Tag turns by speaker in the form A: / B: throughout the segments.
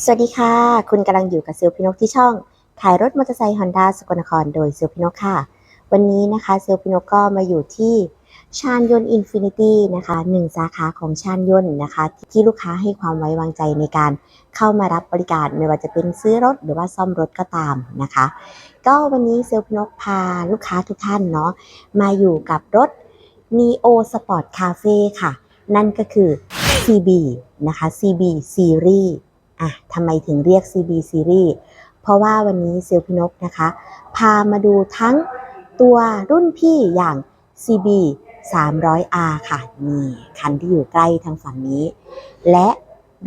A: สวัสดีค่ะ คุณกำลังอยู่กับเซลพินกที่ช่อง ขายรถมอเตอร์ไซค์ฮอนด้าสกลนครโดยเซลพินกค่ะ วันนี้นะคะเซลพินกก็มาอยู่ที่ชาญยนต์อินฟินิตี้นะคะหนึ่งสาขาของชาญยนต์นะคะ ที่ลูกค้าให้ความไว้วางใจในการเข้ามารับบริการไม่ว่าจะเป็นซื้อรถหรือว่าซ่อมรถก็ตามนะคะ ก็วันนี้เซลพินกพาลูกค้าทุกท่านเนาะมาอยู่กับรถ Neo Sport Cafe ค่ะ นั่นก็คือ CB นะคะ CB Series อะทำไมถึงเรียก CB Series เพราะว่าวันนี้เซลพินกนะคะ พามาดูทั้งตัวรุ่นพี่อย่าง CB 300R ค่ะ นี่คันที่อยู่ใกล้ทางฝั่งนี้ และ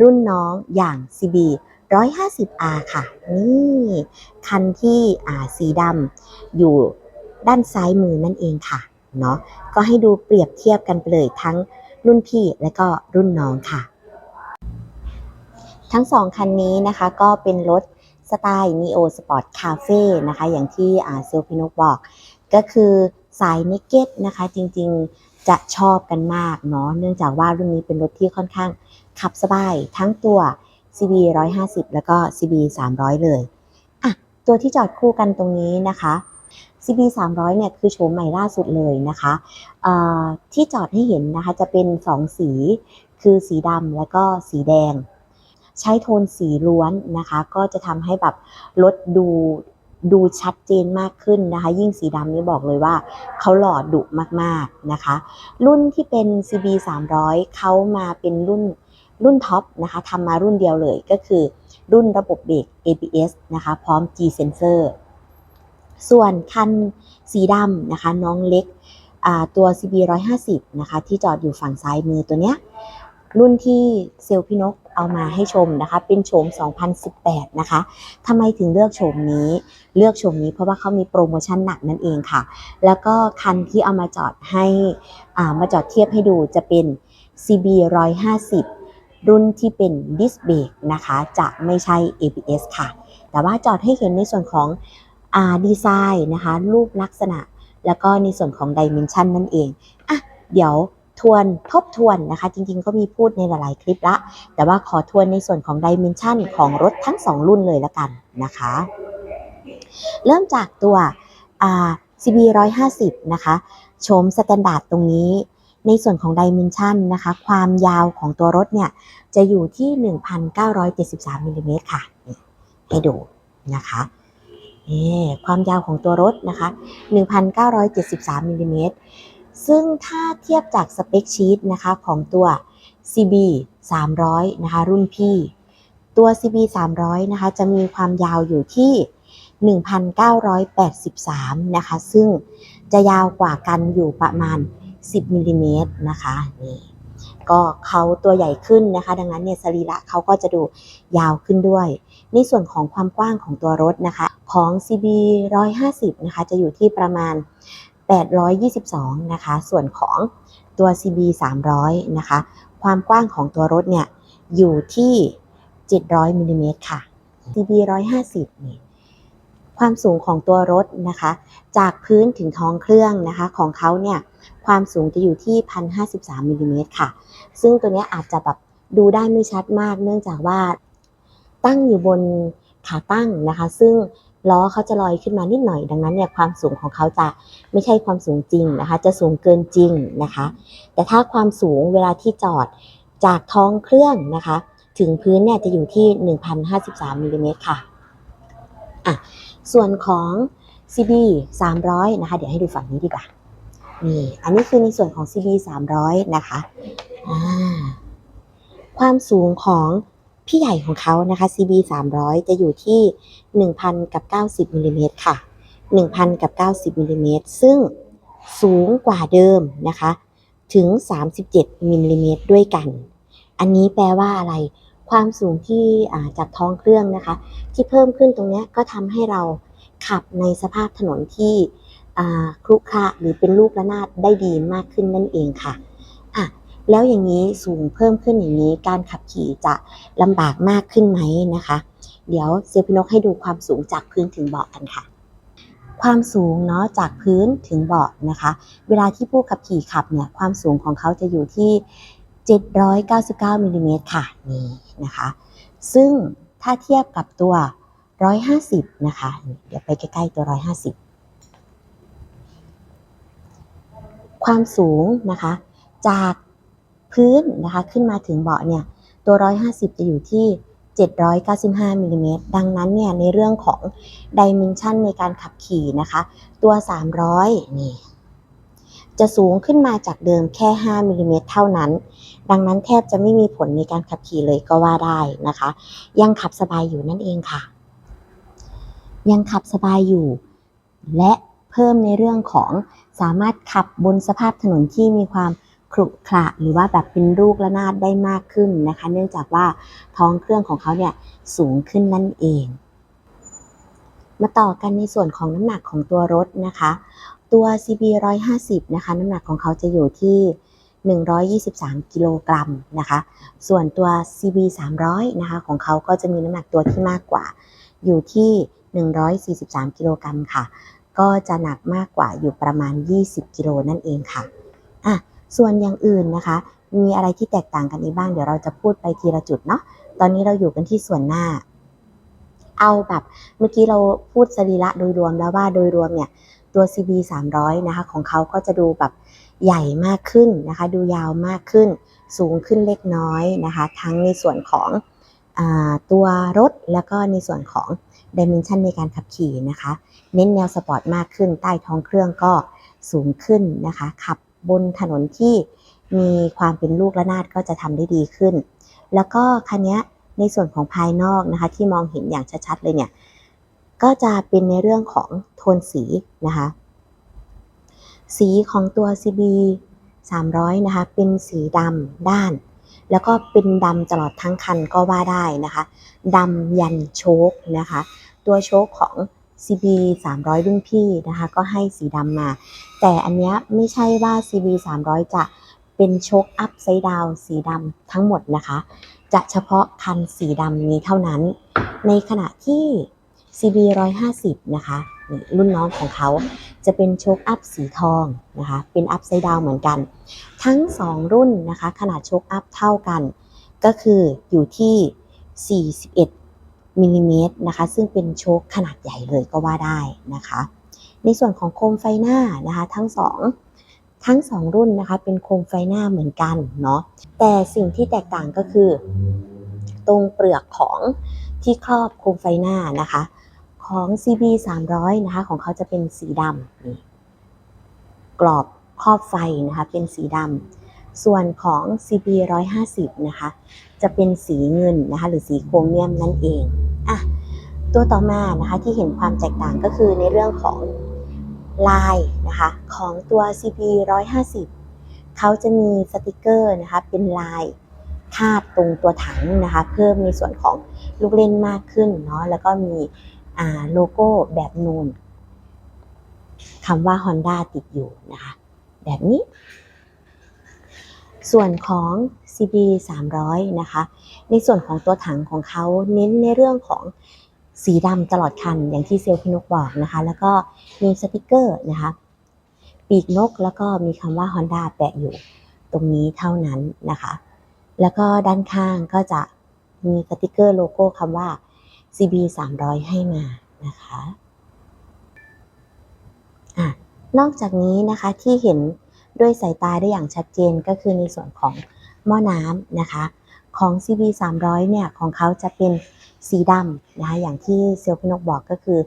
A: รุ่นน้องอย่าง CB 150R ค่ะ นี่คันที่อ่าสีดำอยู่ด้านซ้ายมือนั่นเองค่ะเนาะก็ให้ดูเปรียบเทียบกันไปเลยทั้งรุ่นพี่และก็รุ่นน้องค่ะ ทั้งสองคันนี้นะคะก็เป็นรถสไตล์ Neo Sport Cafe นะคะ อย่างที่เซลพินกบอก ก็คือสายเนกเก็ตนะคะ จริงๆจะชอบกันมากเนาะเนื่องจากว่ารุ่นนี้เป็นรถที่ค่อนข้างขับสบายทั้งตัว CB 150 แล้วก็ CB 300 เลยอะตัวที่จอดคู่กันตรงนี้นะคะ CB 300 เนี่ยคือโฉมใหม่ล่าสุดเลยนะคะที่จอดให้เห็นนะคะจะเป็น 2 สี คือสีดำแล้วก็สีแดง ใช้โทนสีล้วนนะคะ ก็จะทำให้แบบรถดูดูชัดเจนมากขึ้นนะคะ ยิ่งสีดำนี่บอกเลยว่าเขาหล่อดุมากๆนะคะ รุ่นที่เป็น CB 300เขามาเป็นรุ่นรุ่นท็อปนะคะทำมารุ่นเดียวเลยก็คือ รุ่นระบบเบรก ABS นะคะ พร้อม G sensor ส่วนคันสีดำนะคะ น้องเล็กตัว CB 150นะคะ ที่จอดอยู่ฝั่งซ้ายมือตัวเนี้ยรุ่นที่เซลล์พี่นก เอามาให้ชมนะคะ เป็นโฉม 2018 นะคะทำไมถึงเลือกโฉมนี้ เลือกโฉมนี้เพราะว่าเขามีโปรโมชั่นหนักนั่นเองค่ะ แล้วก็คันที่เอามาจอดให้อ่ามาจอดเทียบให้ดูจะเป็น CB 150 รุ่นที่เป็นดิสเบรกนะคะ จะไม่ใช่ ABS ค่ะ แต่ว่าจอดให้เห็นในส่วนของอ่าดีไซน์นะคะ รูปลักษณะ แล้วก็ในส่วนของดิเมนชันนั่นเองอะเดี๋ยว ทวนทบทวนนะคะ จริงๆ ก็มีพูดในหลายๆคลิปละ แต่ว่าขอทวนในส่วนของดิเมนชันของรถทั้ง 2 รุ่นเลยละกันนะคะ เริ่มจากตัว CB 150นะคะโฉมสแตนดาร์ดตรงนี้ ในส่วนของดิเมนชันนะคะ ความยาวของตัวรถเนี่ย จะอยู่ที่ 1,973มิลลิเมตรค่ะ ให้ดูนะคะนี่ความยาวของตัวรถนะคะ 1,973มิลลิเมตร ซึ่งถ้าเทียบจากสเปคชีตนะคะของตัว CB 300นะคะรุ่นพี่ ตัว CB 300นะคะจะมีความยาวอยู่ที่ 1,983นะคะซึ่งจะยาวกว่ากันอยู่ประมาณ 10มิลลิเมตรนะคะนี่ก็เขาตัวใหญ่ขึ้นนะคะ ดังนั้นเนี่ยสรีระเขาก็จะดูยาวขึ้นด้วย ในส่วนของความกว้างของตัวรถนะคะ ของ CB 150นะคะจะอยู่ที่ประมาณ 822 นะคะ ส่วนของตัว CB 300 นะคะ ความกว้างของตัวรถเนี่ย อยู่ที่ 700มิลลิเมตรค่ะ CB 150นี่ความสูงของตัวรถนะคะ จากพื้นถึงท้องเครื่องนะคะ ของเขาเนี่ย ความสูงจะอยู่ที่ 1,053มิลลิเมตรค่ะ ซึ่งตัวนี้อาจจะแบบดูได้ไม่ชัดมาก เนื่องจากว่าตั้งอยู่บนขาตั้งนะคะ ซึ่ง ล้อเขาจะลอยขึ้นมานิดหน่อย ดังนั้นเนี่ยความสูงของเขาจะไม่ใช่ความสูงจริงนะคะ จะสูงเกินจริงนะคะ แต่ถ้าความสูงเวลาที่จอดจากท้องเครื่องนะคะ ถึงพื้นเนี่ยจะอยู่ที่ 1,053มิลลิเมตรค่ะอะ ส่วนของ CB 300นะคะ เดี๋ยวให้ดูฝั่งนี้ดีกว่านี่อันนี้คือในส่วนของ CB 300นะคะอ่าความสูงของ พี่ใหญ่ของเขานะคะ CB 300 จะอยู่ที่ 1,000กับ90มิลลิเมตรค่ะ 1,000กับ90มิลลิเมตรซึ่งสูงกว่าเดิมนะคะ ถึง 37มิลลิเมตรด้วยกัน อันนี้แปลว่าอะไร ความสูงที่จากท้องเครื่องนะคะ ที่เพิ่มขึ้นตรงนี้ก็ทำให้เราขับในสภาพถนนที่ครุขระหรือเป็นลูกระนาดได้ดีมากขึ้นนั่นเองค่ะ แล้วอย่างนี้สูงเพิ่มขึ้นอย่างนี้ การขับขี่จะลำบากมากขึ้นไหมนะคะ เดี๋ยวเซลพินกให้ดูความสูงจากพื้นถึงเบาะกันค่ะ ความสูงเนาะจากพื้นถึงเบาะนะคะ เวลาที่ผู้ขับขี่ขับเนี่ยความสูงของเขาจะอยู่ที่ 799มิลลิเมตรค่ะนี่นะคะ ซึ่งถถ้าเทียบกับตัว 150 นะคะ เดี๋ยวไปใกล้ๆตัว 150ความสูงนะคะจาก พื้นนะคะขึ้นมาถึงเบาะเนี่ยตัว 150 จะอยู่ที่ 795มิลลิเมตรดังนั้นเนี่ยในเรื่องของดิเมนชันในการขับขี่นะคะ ตัว 300 นี่ จะสูงขึ้นมาจากเดิมแค่ 5มิลลิเมตรเท่านั้น ดังนั้นแทบจะไม่มีผลในการขับขี่เลยก็ว่าได้นะคะ ยังขับสบายอยู่นั่นเองค่ะ ยังขับสบายอยู่ และเพิ่มในเรื่องของสามารถขับบนสภาพถนนที่มีความ ขรุขระหรือว่าแบบเป็นลูกระนาดได้มากขึ้นนะคะ เนื่องจากว่าท้องเครื่องของเขาเนี่ยสูงขึ้นนั่นเอง มาต่อกันในส่วนของน้ำหนักของตัวรถนะคะ ตัว CB 150นะคะน้ำหนักของเขาจะอยู่ที่ 123 กิโลกรัมนะคะ ส่วนตัว CB 300นะคะของเขาก็จะมีน้ำหนักตัวที่มากกว่า อยู่ที่ 143 กิโลกรัมค่ะ ก็จะหนักมากกว่าอยู่ประมาณ 20 กิโลนั่นเองค่ะอะ ส่วนอย่างอื่นนะคะ มีอะไรที่แตกต่างกันอีกบ้าง เดี๋ยวเราจะพูดไปทีละจุดเนาะ ตอนนี้เราอยู่กันที่ส่วนหน้า เอาแบบเมื่อกี้เราพูดสรีระโดยรวมแล้วว่าโดยรวมเนี่ยตัว CB 300 นะคะของเขาก็จะดูแบบใหญ่มากขึ้นนะคะ ดูยาวมากขึ้น สูงขึ้นเล็กน้อยนะคะ ทั้งในส่วนของอตัวรถแล้วก็ในส่วนของดิเมนชันในการขับขี่นะคะ เน้นแนวสปอร์ตมากขึ้น ใต้ท้องเครื่องก็สูงขึ้นนะคะ ขับ บนถนนที่มีความเป็นลูกระนาดก็จะทำได้ดีขึ้น แล้วก็คันนี้ในส่วนของภายนอกนะคะที่มองเห็นอย่างชัดๆเลยเนี่ยก็จะเป็นในเรื่องของโทนสีนะคะสีของตัว CB 300 นะคะ เป็นสีดำด้าน แล้วก็เป็นดำตลอดทั้งคันก็ว่าได้นะคะดำยันโชคนะคะ ตัวโชคของ CB 300 รุ่นพี่นะคะ ก็ให้สีดำมา แต่อันเนี้ยไม่ใช่ว่า CB 300 จะเป็นโชคอัพไซด์ดาวสีดำทั้งหมดนะคะ จะเฉพาะคันสีดำนี้เท่านั้น ในขณะที่ CB 150 นะคะรุ่นน้องของเขาจะเป็นโชคอัพสีทองนะคะ เป็นอัพไซด์ดาวเหมือนกัน ทั้ง 2 รุ่นนะคะ ขนาดโชคอัพเท่ากัน ก็คืออยู่ที่ 41 มิลลิเมตรนะคะ ซึ่งเป็นโชคขนาดใหญ่เลยก็ว่าได้นะคะ ในส่วนของโคมไฟหน้านะคะ ทั้ง2ทั้ง2รุ่นนะคะเป็นโคมไฟหน้าเหมือนกันเนาะแต่สิ่งที่แตกต่างก็คือ ตรงเปลือกของที่ครอบโคมไฟหน้านะคะ ของ CB 300นะคะของเขาจะเป็นสีดำกรอบครอบไฟนะคะเป็นสีดำ ส่วนของ CB 150 นะคะ จะเป็นสีเงินนะคะ หรือสีโครเมียมนั่นเองอะตัวต่อมานะคะที่เห็นความแตกต่างก็คือในเรื่องของลายนะคะของตัว CB 150 เขาจะมีสติกเกอร์นะคะเป็นลายคาดตรงตัวถังนะคะ เพิ่มในส่วนของลูกเล่นมากขึ้นเนาะแล้วก็มีโลโก้แบบนูนคำว่า Honda ติดอยู่นะคะ แบบนี้ ส่วนของ CB 300นะคะ ในส่วนของตัวถังของเขาเน้นในเรื่องของสีดำตลอดคัน อย่างที่เซลลพี่นกบอกนะคะ แล้วก็มีสติกเกอร์นะคะ ปีกนกแล้วก็มีคำว่า Honda แปะอยู่ตรงนี้เท่านั้นนะคะ แล้วก็ด้านข้างก็จะมีสติกเกอร์โลโก้คำว่า CB 300ให้มานะคะอะนอกจากนี้นะคะที่เห็น ด้วยสายตาได้อย่างชัดเจนก็คือในส่วนของหม้อน้ำนะคะ ของ CB 300เนี่ยของเขาจะเป็นสีดำนะคะอย่างที่เซลลพี่นกบอกก็คือ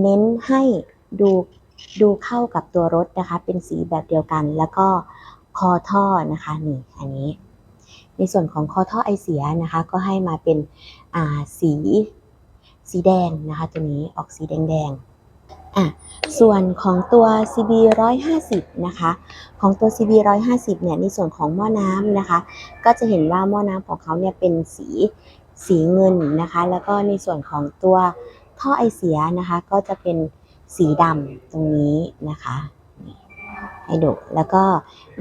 A: เน้นให้ดูดูเข้ากับตัวรถนะคะ เป็นสีแบบเดียวกัน แล้วก็คอท่อนะคะนี่อันนี้ในส่วนของคอท่อไอเสียนะคะ ก็ให้มาเป็นอ่าสีสีแดงนะคะ ตัวนี้ออกสีแดงแดงๆ อะส่วนของตัว CB 150นะคะของตัว CB 150เนี่ยในส่วนของหม้อน้ำนะคะ ก็จะเห็นว่าหม้อน้ำของเขาเนี่ยเป็นสีสีเงินนะคะ แล้วก็ในส่วนของตัวท่อไอเสียนะคะ ก็จะเป็นสีดำตรงนี้นะคะให้ดูแล้วก็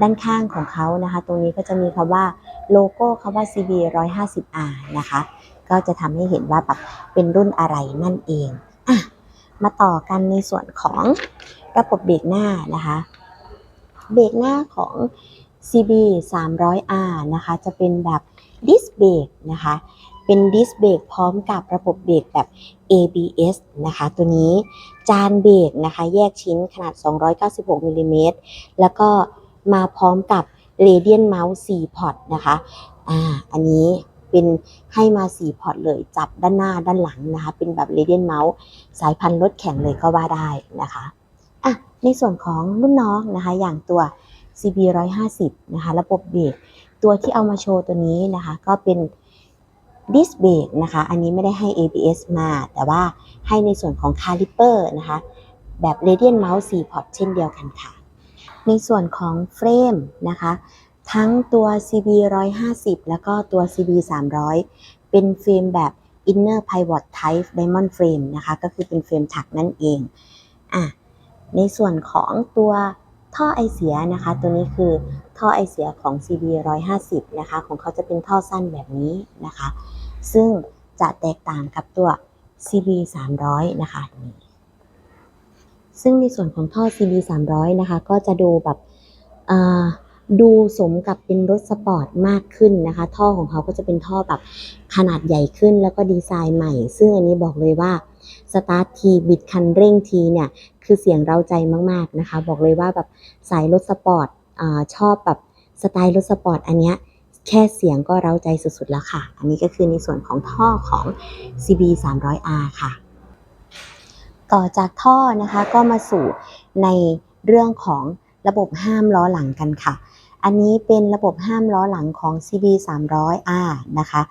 A: ด้านข้างของเขานะคะ ตรงนี้ก็จะมีคำว่าโลโก้คำว่า CB 150R นะคะ ก็จะทำให้เห็นว่าแบบเป็นรุ่นอะไรนั่นเองอะ มาต่อกันในส่วนของระบบเบรกหน้านะคะ เบรกหน้าของ CB 300R นะคะ จะเป็นแบบดิสเบรกนะคะ เป็นดิสเบรกพร้อมกับระบบเบรกแบบ ABS นะคะ ตัวนี้จานเบรกนะคะ แยกชิ้นขนาด 296มิลลิเมตรแล้วก็มาพร้อมกับ Radiant Mouse 4พอร์ตนะคะ อ่า อันนี้ เป็นให้มา 4 พอร์ตเลยจับด้านหน้าด้านหลังนะคะ เป็นแบบ Radiant Mouse สายพันธุ์รถแข่งเลยก็ว่าได้นะคะอะในส่วนของรุ่นน้องนะคะ อย่างตัว CB 150นะคะ ระบบเบรกตัวที่เอามาโชว์ตัวนี้นะคะ ก็เป็นดิสเบรกนะคะ อันนี้ไม่ได้ให้ ABS มา แต่ว่าให้ในส่วนของคาลิเปอร์นะคะ แบบ Radiant Mouse 4พอร์ตเช่นเดียวกันค่ะ ในส่วนของเฟรมนะคะ ทั้งตัว CB 150 แล้วก็ตัว CB 300 เป็นเฟรมแบบ Inner Pivot Type Diamond Frame นะคะ ก็คือเป็นเฟรมถักนั่นเองอะในส่วนของตัวท่อไอเสียนะคะ ตัวนี้คือท่อไอเสียของ CB 150 นะคะ ของเขาจะเป็นท่อสั้นแบบนี้นะคะ ซึ่งจะแตกต่างกับตัว CB 300 นะคะนี่ซึ่งในส่วนของท่อ CB 300 นะคะ ก็จะดูแบบอ่า ดูสมกับเป็นรถสปอร์ตมากขึ้นนะคะ ท่อของเขาก็จะเป็นท่อแบบขนาดใหญ่ขึ้นแล้วก็ดีไซน์ใหม่ ซึ่งอันนี้บอกเลยว่าสตาร์ททีบิดคันเร่งทีเนี่ยคือเสียงเราใจมากๆนะคะ บอกเลยว่าแบบสายรถสปอร์ตอชอบแบบสไตล์รถสปอร์ตอันเนี้ยแค่เสียงก็เร้าใจสุดๆแล้วค่ะ อันนี้ก็คือในส่วนของท่อของ CB 300R ค่ะ ต่อจากท่อนะคะก็มาสู่ในเรื่องของระบบห้ามล้อหลังกันค่ะ อันนี้เป็นระบบห้ามล้อหลังของ CB 300R นะคะ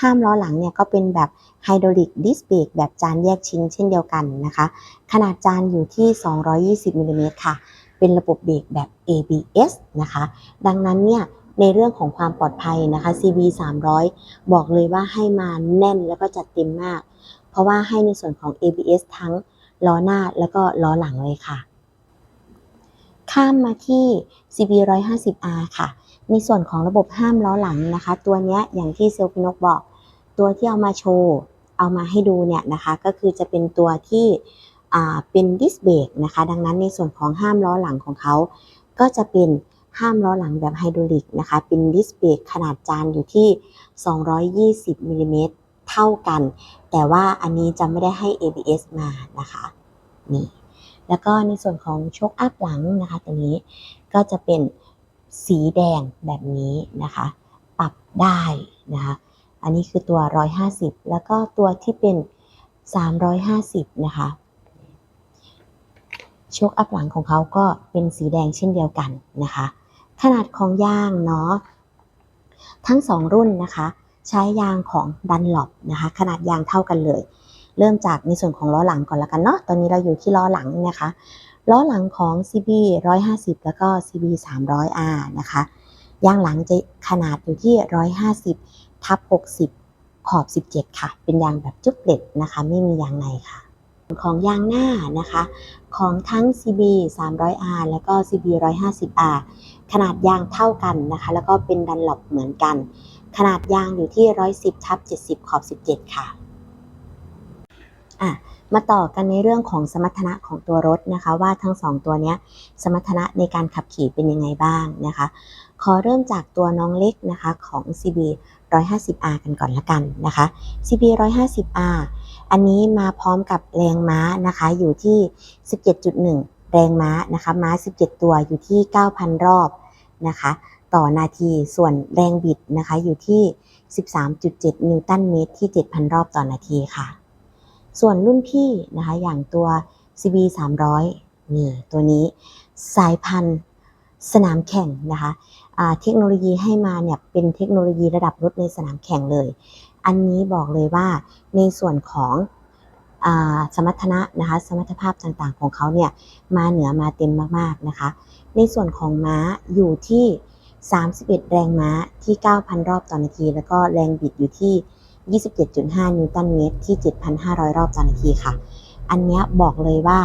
A: ห้ามล้อหลังเนี่ยก็เป็นแบบไฮดรอลิกดิสเบรกแบบจานแยกชิ้นเช่นเดียวกันนะคะ ขนาดจานอยู่ที่ 220มิลลิเมตรค่ะ เป็นระบบเบรกแบบ ABS นะคะ ดังนั้นเนี่ยในเรื่องของความปลอดภัยนะคะ CB 300 บอกเลยว่าให้มาแน่นแล้วก็จัดเต็มมาก เพราะว่าให้ในส่วนของ ABS ทั้งล้อหน้าแล้วก็ล้อหลังเลยค่ะ ข้ามมาที่ CB 150R ค่ะ ในส่วนของระบบห้ามล้อหลังนะคะ ตัวนี้อย่างที่เซลฟินกบอก ตัวที่เอามาโชว์ เอามาให้ดูเนี่ยนะคะ ก็คือจะเป็นตัวที่เป็นดิสเบรกนะคะ ดังนั้นในส่วนของห้ามล้อหลังของเขา ก็จะเป็นห้ามล้อหลังแบบไฮดรอลิกนะคะ เป็นดิสเบรกขนาดจานอยู่ที่ 220มิลลิเมตรเท่ากัน แต่ว่าอันนี้จะไม่ได้ให้ ABS มานะคะ นี่ แล้วก็ในส่วนของโชคอัพหลังนะคะตัวนี้ก็จะเป็นสีแดงแบบนี้นะคะ ปรับได้นะคะ อันนี้คือตัว 150 แล้วก็ตัวที่เป็น 350 นะคะโชคอัพหลังของเขาก็เป็นสีแดงเช่นเดียวกันนะคะ ขนาดของยางเนาะทั้ง 2 รุ่นนะคะ ใช้ยางของดันหลบนะคะ ขนาดยางเท่ากันเลย เริ่มจากในส่วนของล้อหลังก่อนละกันเนาะ ตอนนี้เราอยู่ที่ล้อหลังนะคะ ล้อหลังของ CB 150 แล้วก็ CB 300R นะคะ ยางหลังจะขนาดอยู่ที่ 150 ทับ 60 ขอบ 17 ค่ะ เป็นยางแบบจุ๊บเล็ดนะคะ ไม่มียางในค่ะ ของยางหน้านะคะ ของทั้ง CB 300R แล้วก็ CB 150R ขนาดยางเท่ากันนะคะ แล้วก็เป็นดันหลบเหมือนกัน ขนาดยางอยู่ที่ 110ทับ70 ขอบ 17 ค่ะ อะมาต่อกันในเรื่องของสมรรถนะของตัวรถนะคะ ว่าทั้ง2ตัวนี้สมรรถนะในการขับขี่เป็นยังไงบ้างนะคะ ขอเริ่มจากตัวน้องเล็กนะคะของ CB 150R กันก่อนละกันนะคะ CB 150R อันนี้มาพร้อมกับแรงม้านะคะอยู่ที่ 17.1 แรงม้านะคะม้า 17 ตัวอยู่ที่ 9,000 รอบนะคะ ต่อนาทีส่วนแรงบิดนะคะอยู่ที่ 13.7 นิวตันเมตรที่ 7,000 รอบต่อนาทีค่ะ ส่วนรุ่นพี่นะคะอย่างตัว CB 300นี่ตัวนี้สายพันธุ์สนามแข่งนะคะเทคโนโลยีให้มาเนี่ยเป็นเทคโนโลยีระดับรถในสนามแข่งเลย อันนี้บอกเลยว่าในส่วนของอสมรรถนะนะคะสมรรถภาพต่างๆของเขาเนี่ยมาเหนือมาเต็มมากๆนะคะ ในส่วนของม้าอยู่ที่ 31 แรงม้าที่ 9,000 รอบต่อนาที แล้วก็แรงบิดอยู่ที่ 27.5 นิวตันเมตรที่ 7,500 รอบต่อนาทีค่ะ อันนี้บอกเลยว่า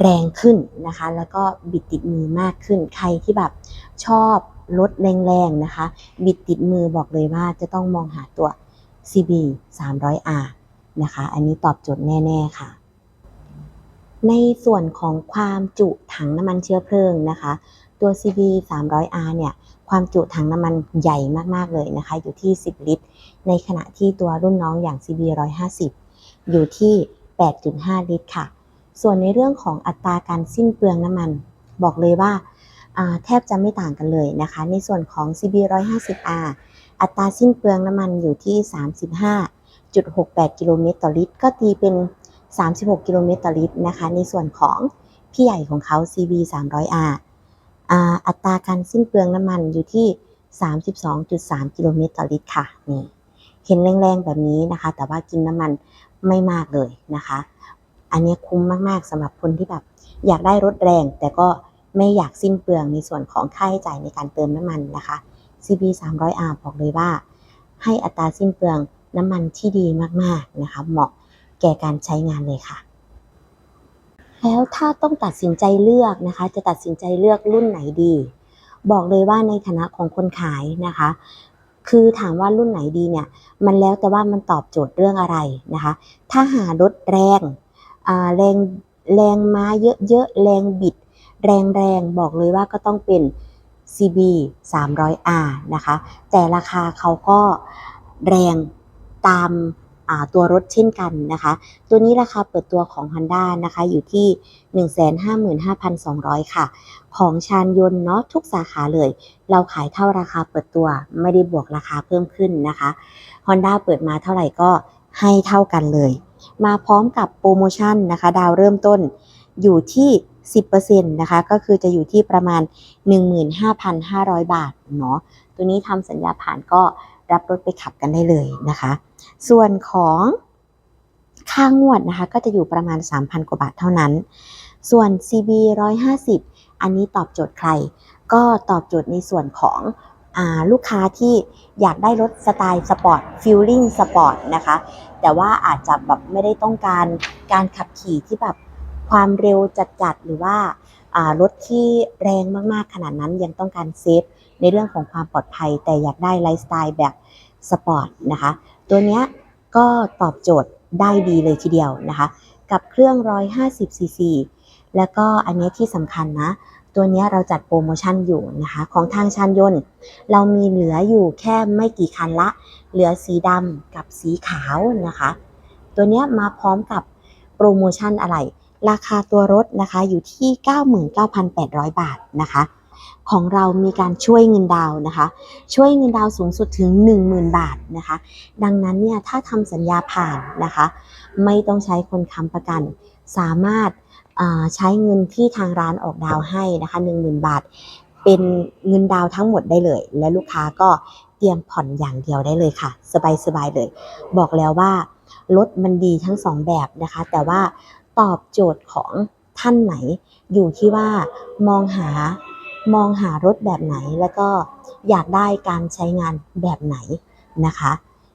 A: แรงขึ้นนะคะ แล้วก็บิดติดมือมากขึ้น ใครที่แบบชอบรถแรงๆนะคะ บิดติดมือบอกเลยว่าจะต้องมองหาตัว CB 300R นะคะ อันนี้ตอบโจทย์แน่ๆค่ะ ในส่วนของความจุถังน้ำมันเชื้อเพลิงนะคะ ตัว CB 300R เนี่ย ความจุถังน้ำมันใหญ่มากๆเลยนะคะ อยู่ที่ 10 ลิตร ในขณะที่ตัวรุ่นน้องอย่าง CB 150 อยู่ที่ 8.5 ลิตรค่ะ ส่วนในเรื่องของอัตราการสิ้นเปลืองน้ำมัน บอกเลยว่าแทบจะไม่ต่างกันเลยนะคะ ในส่วนของ CB 150R อัตราสิ้นเปลืองน้ำมันอยู่ที่ 35.68 กิโลเมตรต่อลิตร ก็ตีเป็น 36 กิโลเมตรต่อลิตรนะคะ ในส่วนของพี่ใหญ่ของเขา CB 300R ออัตราการสิ้นเปลืองน้ำมันอยู่ที่ 32.3 กิโลเมตรต่อลิตรค่ะนี่ เห็นแรงๆแบบนี้นะคะ แต่ว่ากินน้ำมันไม่มากเลยนะคะ อันนี้คุ้มมากๆสำหรับคนที่แบบอยากได้รถแรง แต่ก็ไม่อยากสิ้นเปลืองในส่วนของค่าใช้จ่ายในการเติมน้ำมันนะคะ CB 300R บอกเลยว่า ให้อัตราสิ้นเปลืองน้ำมันที่ดีมากๆนะคะ เหมาะแก่การใช้งานเลยค่ะ แล้วถ้าต้องตัดสินใจเลือกนะคะ จะตัดสินใจเลือกรุ่นไหนดี บอกเลยว่าในฐานะของคนขายนะคะ คือถามว่ารุ่นไหนดีเนี่ย มันแล้วแต่ว่ามันตอบโจทย์เรื่องอะไรนะคะ ถ้าหารถแรงแรงแรงม้าเยอะๆ แรงบิด แรงๆบอกเลยว่าก็ต้องเป็น CB 300R นะคะ แต่ราคาเขาก็แรงตาม ตัวรถเช่นกันนะคะ ตัวนี้ราคาเปิดตัวของ Honda นะคะอยู่ที่ 155,200 ค่ะ ของชาญยนต์เนาะทุกสาขาเลย เราขายเท่าราคาเปิดตัวไม่ได้บวกราคาเพิ่มขึ้นนะคะ Honda เปิดมาเท่าไหร่ก็ให้เท่ากันเลย มาพร้อมกับโปรโมชั่นนะคะ ดาวเริ่มต้นอยู่ที่ 10%นะคะ ก็คือจะอยู่ที่ประมาณ 15,500 บาทเนาะ ตัวนี้ทำสัญญาผ่านก็ รับรถไปขับกันได้เลยนะคะ ส่วนของค่างวดนะคะ ก็จะอยู่ประมาณ 3,000 กว่าบาทเท่านั้น ส่วน CB 150 อันนี้ตอบโจทย์ใคร ก็ตอบโจทย์ในส่วนของอลูกค้าที่อยากได้รถสไตล์สปอร์ตฟิลลิ่งสปอร์ตนะคะ แต่ว่าอาจจะแบบไม่ได้ต้องการการขับขี่ที่แบบความเร็วจัดๆหรือว่ารถที่แรงมากๆขนาดนั้นยังต้องการเซฟในเรื่องของความปลอดภัย แต่อยากได้ไลฟ์สไตล์แบบ สปอร์ตนะคะ ตัวเนี้ยก็ตอบโจทย์ได้ดีเลยทีเดียวนะคะ กับเครื่อง 150ซีซีแล้วก็อันเนี้ยที่สำคัญนะ ตัวเนี้ยเราจัดโปรโมชั่นอยู่นะคะ ของทางชานยนต์ เรามีเหลืออยู่แค่ไม่กี่คันละ เหลือสีดำกับสีขาวนะคะ ตัวเนี้ยมาพร้อมกับโปรโมชั่นอะไร ราคาตัวรถนะคะอยู่ที่ 99,800 บาทนะคะ ของเรามีการช่วยเงินดาวนะคะ ช่วยเงินดาวสูงสุดถึง 10,000 บาทนะคะ ดังนั้นเนี่ยถ้าทำสัญญาผ่านนะคะ ไม่ต้องใช้คนค้ำประกัน สามารถาใช้เงินที่ทางร้านออกดาวให้นะคะ10,000 บาท เป็นเงินดาวทั้งหมดได้เลย และลูกค้าก็เตรียมผ่อนอย่างเดียวได้เลยค่ะ สบายๆเลย บอกแล้วว่ารถมันดีทั้งสองแบบนะคะ แต่ว่าตอบโจทย์ของท่านไหนอยู่ที่ว่ามองหา มองหารถแบบไหนแล้วก็อยากได้การใช้งานแบบไหนนะคะ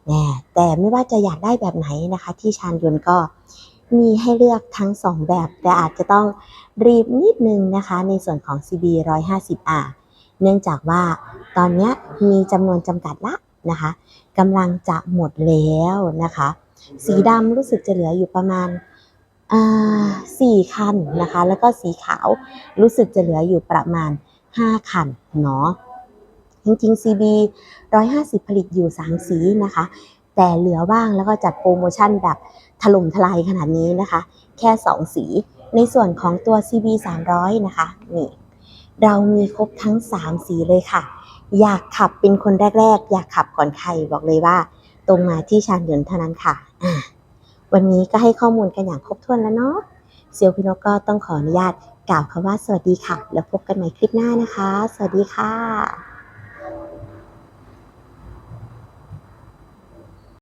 A: แน่แต่ไม่ว่าจะอยากได้แบบไหนนะคะ ที่ชานยนต์ก็มีให้เลือกทั้งสองแบบ แต่อาจจะต้องรีบนิดนึงนะคะ ในส่วนของ CB 150R เนื่องจากว่าตอนนี้มีจำนวนจำกัดละนะคะกำลังจะหมดแล้วนะคะ สีดำรู้สึกจะเหลืออยู่ประมาณอ่าสี่คันนะคะ แล้วก็สีขาวรู้สึกจะเหลืออยู่ประมาณ 5 คันเนาะจริงๆ CB 150 ผลิตอยู่ 3 สีนะคะ แต่เหลือว่างแล้วก็จัดโปรโมชั่นแบบถล่มทลายขนาดนี้นะคะ แค่ 2 สี ในส่วนของตัว CB 300 นะคะ นี่ เรามีครบทั้ง 3 สีเลยค่ะ อยากขับเป็นคนแรก ๆ อยากขับก่อนใครบอกเลยว่า ตรงมาที่ชานยนต์เท่านั้นค่ะ วันนี้ก็ให้ข้อมูลกันอย่างครบถ้วนแล้วเนาะเซลลพี่นกก็ต้องขออนุญาต กล่าวคำว่าสวัสดีค่ะ แล้วพบกันใหม่คลิปหน้านะคะ สวัสดีค่ะ